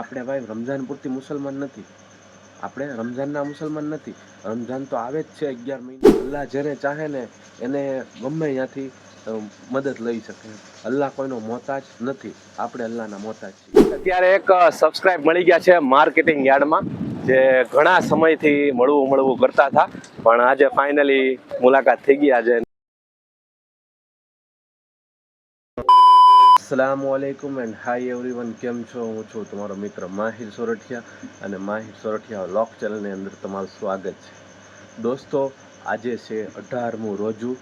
આપણે ભાઈ રમઝાન પૂરતી મુસલમાન નથી. આપણે રમઝાનના મુસલમાન નથી. રમઝાન તો આવે જ છે અગિયાર મહિના. અલ્લાહ જેને ચાહે ને એને ગમે ત્યાંથી મદદ લઈ શકે. અલ્લાહ કોઈનો મોતાજ નથી. આપણે અલ્લાહના મોતાજ છીએ. અત્યારે એક સબસ્ક્રાઇબ મળી ગયા છે માર્કેટિંગ યાર્ડમાં, જે ઘણા સમયથી મળવું મળવું કરતા હતા. પણ આજે ફાઇનલી મુલાકાત થઈ ગઈ. આજે અસલામુ અલૈકુમ એન્ડ હાય એવરીવન કેમ છો? હું છું તમારો મિત્ર માહિર સોરઠિયા અને માહિર સોરઠિયા લોક ચેનલની અંદર તમારું સ્વાગત છે. દોસ્તો, આજે છે અઢારમું રોજુ,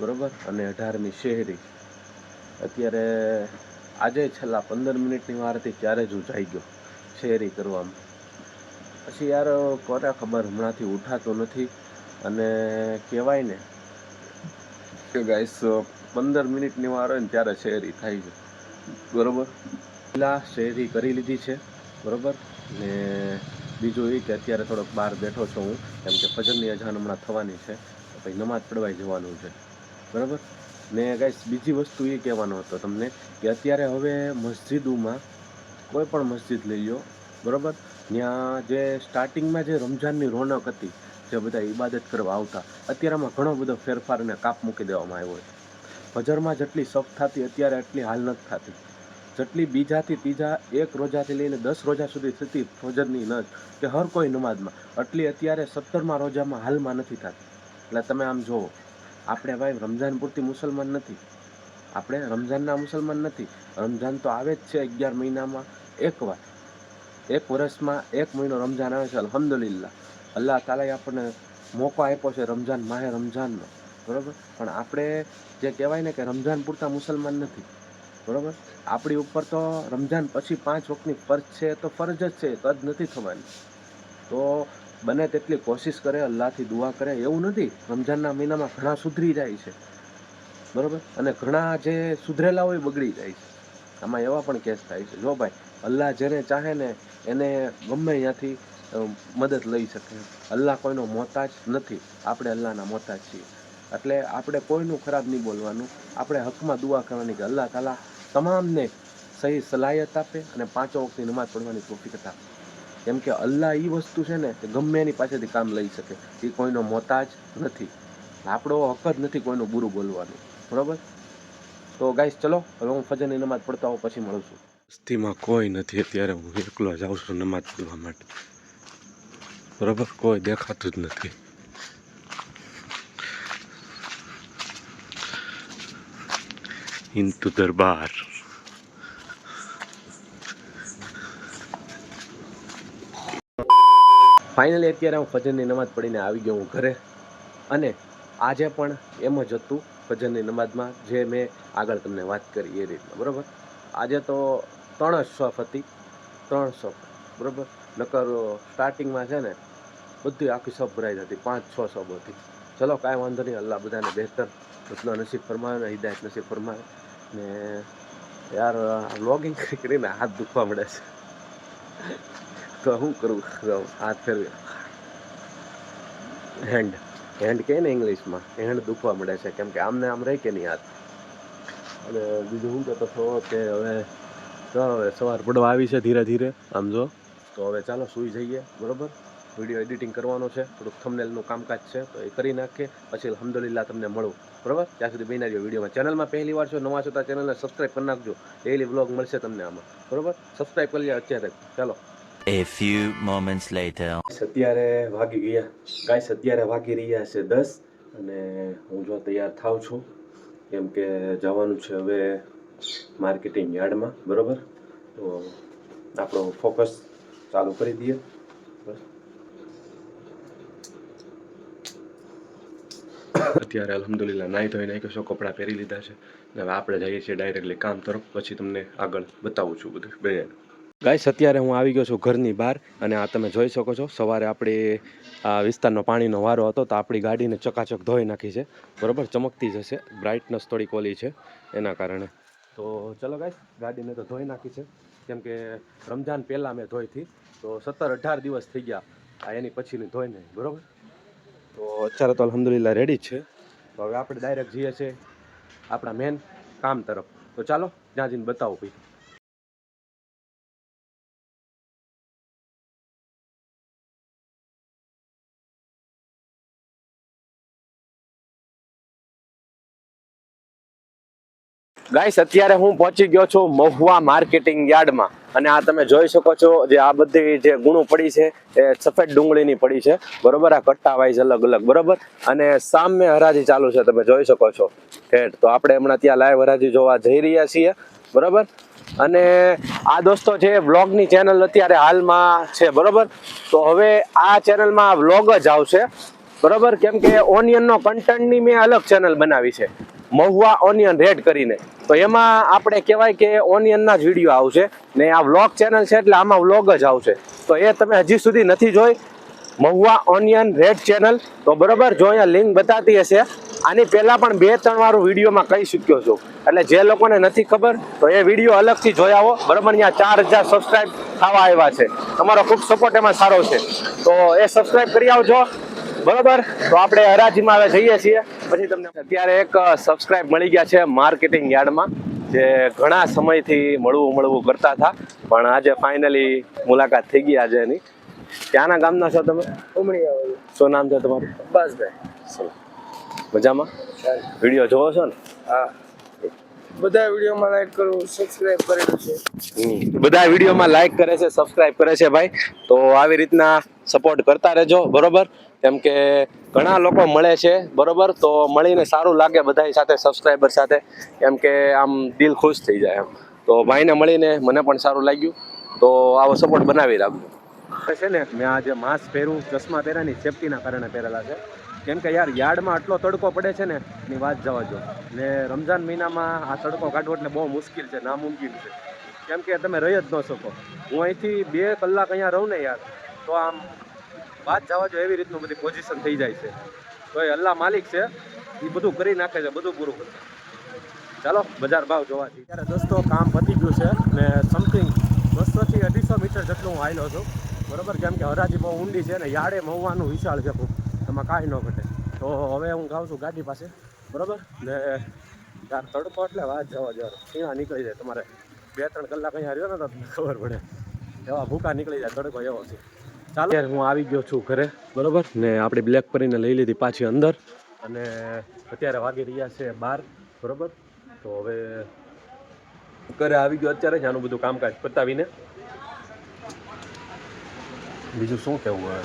બરાબર? અને અઢારમી શહેરી. અત્યારે, આજે છેલ્લા પંદર મિનિટની વાર હતી ત્યારે જ હું જાઈ ગયો શહેરી કરવામાં. પછી યાર, કોને ખબર? હમણાંથી ઉઠાતો નથી. અને કહેવાય ને કે ગાઈસ પંદર મિનિટની વાર હોય ને ત્યારે શેરી થાય છે. બરાબર? પહેલાં શેરી કરી લીધી છે, બરાબર? ને બીજું એ કે અત્યારે થોડોક બહાર બેઠો છું હું, કેમ કે ફજરની અજાન હમણાં થવાની છે, તો પછી નમાઝ પડવાઈ જવાનું છે, બરાબર? ને ગાઈસ, બીજી વસ્તુ એ કહેવાનો હતો તમને કે અત્યારે હવે મસ્જિદોમાં કોઈ પણ મસ્જિદ લઈ લો બરાબર? ત્યાં જે સ્ટાર્ટિંગમાં જે રમઝાનની રોનક હતી, જે બધા ઈબાદત કરવા આવતા, અત્યારેમાં ઘણો બધો ફેરફાર અને કાપ મૂકી દેવામાં આવ્યો છે. ફજરમાં જેટલી સફ થતી અત્યારે એટલી હાલ નથી થતી. જેટલી બીજાથી ત્રીજા એક રોજાથી લઈને દસ રોજા સુધી થતી ફજરની ન કે હર કોઈ નમાજમાં એટલી અત્યારે સત્તરમાં રોજામાં હાલમાં નથી થતી. એટલે તમે આમ જુઓ, આપણે ભાઈ રમઝાન પૂરતી મુસલમાન નથી. આપણે રમઝાનના મુસલમાન નથી. રમઝાન તો આવે જ છે અગિયાર મહિનામાં એકવાર એક વર્ષમાં એક મહિનો રમઝાન આવે છે, અલ્હમ્દુલિલ્લાહ. અલ્લાહ તાલાએ આપણને મોકો આપ્યો છે રમઝાન, માહે રમઝાનનો. બરોબર? પણ આપણે જે કહેવાય ને કે રમઝાન પૂરતા મુસલમાન નથી. બરાબર? આપણી ઉપર તો રમઝાન પછી પાંચ વખતની ફરજ છે તો ફરજ જ છે કદ નથી થવાની. તો બને તેટલી કોશિશ કરે, અલ્લાહથી દુઆ કરે, એવું નથી. રમઝાનના મહિનામાં ઘણા સુધરી જાય છે. બરાબર? અને ઘણા જે સુધરેલા હોય બગડી જાય છે. આમાં એવા પણ કેસ થાય છે. જો ભાઈ, અલ્લાહ જેને ચાહે ને એને ગમે ત્યાંથી મદદ લઈ શકે. અલ્લાહ કોઈનો મોતાજ નથી. આપણે અલ્લાહના મોતાજ છીએ. એટલે આપણે કોઈનું ખરાબ નહીં બોલવાનું. આપણે હકમાં દુઆ કરવાની કે અલ્લાહ તાલા તમામને સહી સલાહિયત આપે અને પાંચો વખતની નમાઝ પડવાની તોફિકત આપે. કેમ કે અલ્લાહ એ વસ્તુ છે ને કે ગમે એની પાસેથી કામ લઈ શકે. એ કોઈનો મોતાજ નથી. આપણો હક જ નથી કોઈનું બુરું બોલવાનું. બરોબર? તો ગાઈસ ચલો, હવે હું ફજરની નમાઝ પડતા હોઉં પછી મળું છું. વસ્તીમાં કોઈ નથી અત્યારે હું એકલો જાઉં છું નમાઝ પડવા માટે. બરાબર? કોઈ દેખાતું જ નથી. ઇન્ટુ દરબાર ફાઇનલી અત્યારે હું ફજરની નમાજ પડીને આવી ગયો હું ઘરે. અને આજે પણ એમ જ હતું ફજરની નમાજમાં જે મેં આગળ તમને વાત કરી એ રીતના, બરાબર? આજે તો ત્રણ જ શોફ હતી, ત્રણ શોફ બરાબર? નકર સ્ટાર્ટિંગમાં છે ને બધી આખી શોપ ભરાઈ હતી પાંચ, છ શોપ હતી. ચલો, કાંઈ વાંધો નહીં, અલ્લાહ બધાને બહેતર. બધાનો નસીબ ફરમાવે ને હિદાયત નસીબ ફરમાવે. ને યાર લોગિંગ કરીને હાથ દુખવા મળે છે. તો શું કરું? હાથ ફેરવી. હેન્ડ હેન્ડ કહે ને ઇંગ્લિશમાં હેન્ડ દુખવા મળે છે, કેમ કે આમને આમ રહે કે નહીં હાથ? અને બીજું શું કહેતો હતો કે હવે તો હવે સવાર પડવા આવી છે ધીરે ધીરે. આમ જો. તો હવે ચાલો, સૂઈ જઈએ. બરોબર? વીડિયો એડિટિંગ કરવાનો છે. થોડુંક થમનેલનું કામકાજ છે તો એ કરી નાખીએ. પછી અલહમદુલિલ્લા તમને મળું. બરાબર? ત્યાં સુધી બની રહ્યો વિડીયોમાં ચેનલમાં પહેલી વાર છો નવા છો તો ચેનલને સબસ્ક્રાઈબ કરી નાખજો. ડેલી વ્લોગ મળશે તમને આમાં. બરાબર? સબસ્ક્રાઈબ કરી લે અત્યારે. ચાલો. A few moments later. અત્યારે વાગી ગયા. ગાઈસ અત્યારે વાગી રહ્યા છે દસ અને હું જો તૈયાર થાઉં છું. કેમ કે જવાનું છે હવે માર્કેટિંગ યાર્ડમાં. બરાબર? તો આપણો ફોકસ ચાલુ કરી દઈએ. બસ. અત્યારે અલહમદુલિલ્લાહ નાહી ધોઈ નાખ્યો છો, કપડાં પહેરી લીધા છે. હવે આપણે જઈએ છીએ ડાયરેક્ટલી કામ તરફ. પછી તમને આગળ બતાવું છું બધું બેન ગાઈસ અત્યારે હું આવી ગયો છું ઘરની બહાર અને આ તમે જોઈ શકો છો, સવારે આપણી આ વિસ્તારનો પાણીનો વારો હતો તો આપણી ગાડીને ચકાચક ધોઈ નાખી છે. બરોબર? ચમકતી જશે બ્રાઇટનેસ થોડીક ઓલી છે, એના કારણે. તો ચલો ગાઈસ ગાડીને તો ધોઈ નાખી છે. કેમ કે રમજાન પહેલાં મેં ધોઈ હતી. તો સત્તર અઢાર દિવસ થઈ ગયા. આ એની પછીની ધોઈ નહીં. બરોબર? તો અત્યારે તો અલહમદુલિલ્લાહ રેડી છે. તો હવે આપણે ડાયરેક્ટ જઈએ છીએ આપણા મેન કામ તરફ. તો ચાલો ત્યાં જઈને બતાવો ભાઈ. ગાઈસ અત્યારે હું પહોંચી ગયો છું મહુવા માર્કેટિંગ યાર્ડમાં. અને આ તમે જોઈ શકો છો જે આ બધી જે ગુણો પડી છે, એ સફેદ ડુંગળીની પડી છે. બરોબર, આ કટ્ટા વાઇઝ અલગ અલગ, બરોબર? અને સામે હરાજી ચાલુ છે, તમે જોઈ શકો છો. ઠેઠ તો આપણે હમણાં ત્યાં લાઈવ હરાજી જોવા જઈ રહ્યા છીએ, બરોબર? અને આ દોસ્તો છે વ્લોગની ચેનલ અત્યારે હાલમાં છે, બરોબર? તો હવે આ ચેનલમાં વ્લોગ જ આવશે, બરોબર? કેમ કે ઓનિયનનો કન્ટેન્ટની મેં અલગ ચેનલ બનાવી છે. મહુવા ઓનિયન રેડ કરીને. તો એમાં આપણે કહેવાય કે ઓનિયનના જ વીડિયો આવશે ને આ વ્લોગ ચેનલ છે એટલે આમાં વ્લોગ જ આવશે. તો એ તમે હજી સુધી નથી જોઈ. Mahuva onion red channel. તો બરોબર, જો અહીંયા લિંક બતાતી હશે. આની પહેલાં પણ બે ત્રણ વાર વિડીયોમાં કહી શક્યો છું. એટલે જે લોકોને નથી ખબર, તો એ વીડિયો અલગથી જોઈ આવો. બરાબર, અહીંયા ચાર હજાર સબસ્ક્રાઈબ થવા આવ્યા છે. તમારો ખૂબ સપોર્ટ એમાં સારો છે. તો એ સબસ્ક્રાઈબ કરી આવજો. બરોબર? તો આપણે હરાજીમાં હવે જઈએ છીએ. પછી તમને અત્યારે એક સબસ્ક્રાઇબ મળી ગયા છે માર્કેટિંગ યાર્ડમાં જે ઘણા સમયથી મળવું મળવું કરતા હતા. પણ આજે ફાઇનલી મુલાકાત થઈ ગઈ આજે એની. ક્યાંના ગામના છો તમે? ઉમળી શું નામ છે તમારું? બસભાઈ મજામાં? વીડિયો જોવો છો ને? હા. બધા વિડીયોમાં લાઈક કરો સબસ્ક્રાઇબ કરેલું છે. બધા વિડીયોમાં લાઈક કરે છે સબસ્ક્રાઇબ કરે છે ભાઈ. તો આવી રીતના સપોર્ટ કરતા રહેજો બરોબર? કેમ કે ઘણા લોકો મળે છે, બરોબર? તો મળીને સારું લાગે બધા સાથે સબસ્ક્રાઈબર સાથે. કેમ કે આમ દિલ ખુશ થઈ જાય એમ. તો ભાઈને મળીને મને પણ સારું લાગ્યું. તો આવો સપોર્ટ બનાવી રાખજો. છે ને, મેં આજે માસ્ક પહેરું, ચશ્મા પહેર્યાની સેફટીના કારણે પહેરેલા છે. કેમ કે યાર, યાર્ડમાં આટલો તડકો પડે છે ને, એની વાત જવા જો ને રમઝાન મહિનામાં આ તડકો કાઢવો એટલે બહુ મુશ્કેલ છે, નામુમકિન છે. કેમ કે તમે રહી જ ન શકો. હું અહીંથી બે કલાક અહીંયા રહું ને યાર, તો આમ વાત જવા જો એવી રીતનું બધી પોઝિશન થઈ જાય છે. તો એ અલ્લાહ માલિક છે એ બધું કરી નાખે છે, બધું પૂરું કરે. ચાલો, બજાર ભાવ જોવાથી ત્યારે દોસ્તો, કામ પતી ગયું છે ને સમથિંગ બસોથી અઢીસો મીટર જેટલું હું આવેલો છું. બરાબર? કેમ કે હરાજી બહુ ઊંડી છે ને યાડે મહુવાનું વિશાળ છે ખૂબ. એમાં કાંઈ ન ઘટે. તો હવે હું ગાઉં છું ગાડી પાસે. બરાબર? ને યાર તડકો એટલે વાત જવા જવા ત્યાં નીકળી જાય તમારે. બે ત્રણ કલાક અહીંયા રહ્યો ને તો ખબર પડે. એવા ભૂકા નીકળી જાય તડકો એવો છે. ચાલો. હું આવી ગયો છું ઘરે, બરોબર? ને આપણે બ્લેક કરીને લઈ લીધી પાછી અંદર. અને અત્યારે વાગી રહ્યા છે બાર, બરોબર? તો હવે ઘરે આવી ગયો અત્યારે જ આનું બધું કામકાજ પતાવીને. બીજું શું કહેવું હવે?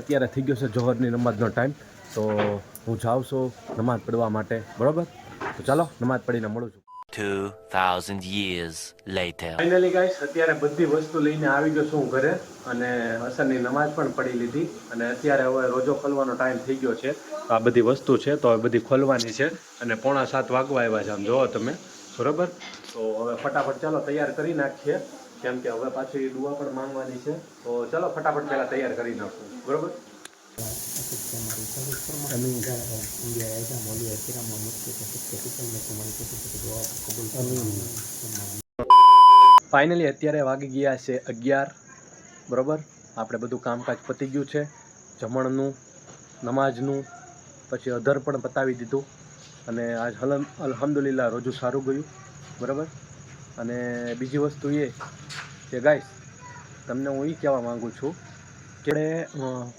અત્યારે થઈ ગયો છે જોહરની નમાજનો ટાઈમ તો હું જાઉં છું નમાઝ પડવા માટે, બરોબર? તો ચાલો નમાઝ પડીને મળું છું. 2,000 years later. ફાઇનલી ગાઈસ અત્યારે બધી વસ્તુ લઈને આવી ગયો છું ઘરે અને અસરની નમાજ પણ પડી લીધી અને અત્યારે હવે રોજો ખોલવાનો ટાઈમ થઈ ગયો છે. તો આ બધી વસ્તુ છે તો હવે બધી ખોલવાની છે અને પોણા સાત વાગવા આવ્યા છે આમ જોવો તમે. બરોબર? તો હવે ફટાફટ ચાલો તૈયાર કરી નાખીએ. કેમ કે હવે પાછી દુઆ પણ માંગવાની છે. તો ચાલો ફટાફટ પહેલાં તૈયાર કરી નાખું. બરોબર? ફાઇનલી અત્યારે વાગી ગયા છે અગિયાર, બરોબર? આપણે બધું કામકાજ પતી ગયું છે. જમણનું, નમાજનું, પછી અધર પણ પતાવી દીધું. અને આજ હલમ અલહમદુલિલ્લા રોજુ સારું ગયું, બરાબર? અને બીજી વસ્તુ એ કે ગાઈસ તમને હું એ કહેવા માગું છું કે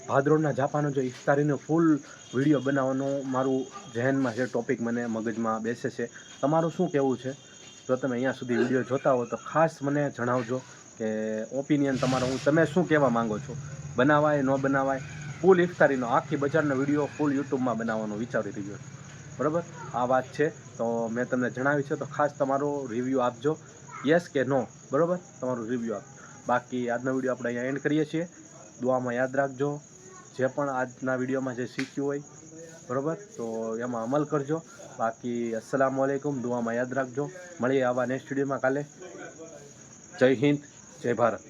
ભાદરોડના જાપાનો જે ઇફતારીનો ફૂલ વીડિયો બનાવવાનું મારું જહેનમાં છે ટોપિક મને મગજમાં બેસે છે. તમારું શું કહેવું છે? જો તમે અહીંયા સુધી વીડિયો જોતા હો તો ખાસ મને જણાવજો કે ઓપિનિયન તમારો હું, તમે શું કહેવા માંગો છો? બનાવાય, ન બનાવાય? ફૂલ ઇફતારીનો આખી બજારનો વીડિયો ફૂલ યુટ્યુબમાં બનાવવાનો વિચારી રહ્યો છું. બરાબર? આ વાત છે. તો મેં તમને જણાવી છે તો ખાસ તમારો રિવ્યૂ આપજો. યસ કે નો બરાબર? તમારું રિવ્યૂ આપજો. બાકી આજનો વીડિયો આપણે અહીંયા એન્ડ કરીએ છીએ. દુઆમાં યાદ રાખજો. જે પણ આજના વિડીયોમાં જે શીખ્યું હોય, બરાબર? તો એમાં અમલ કરજો. બાકી અસલામ વાલેકુમ દુઆમાં યાદ રાખજો. મળીએ આવા નેક્સ્ટ વિડીયોમાં કાલે. જય હિન્દ, જય ભારત.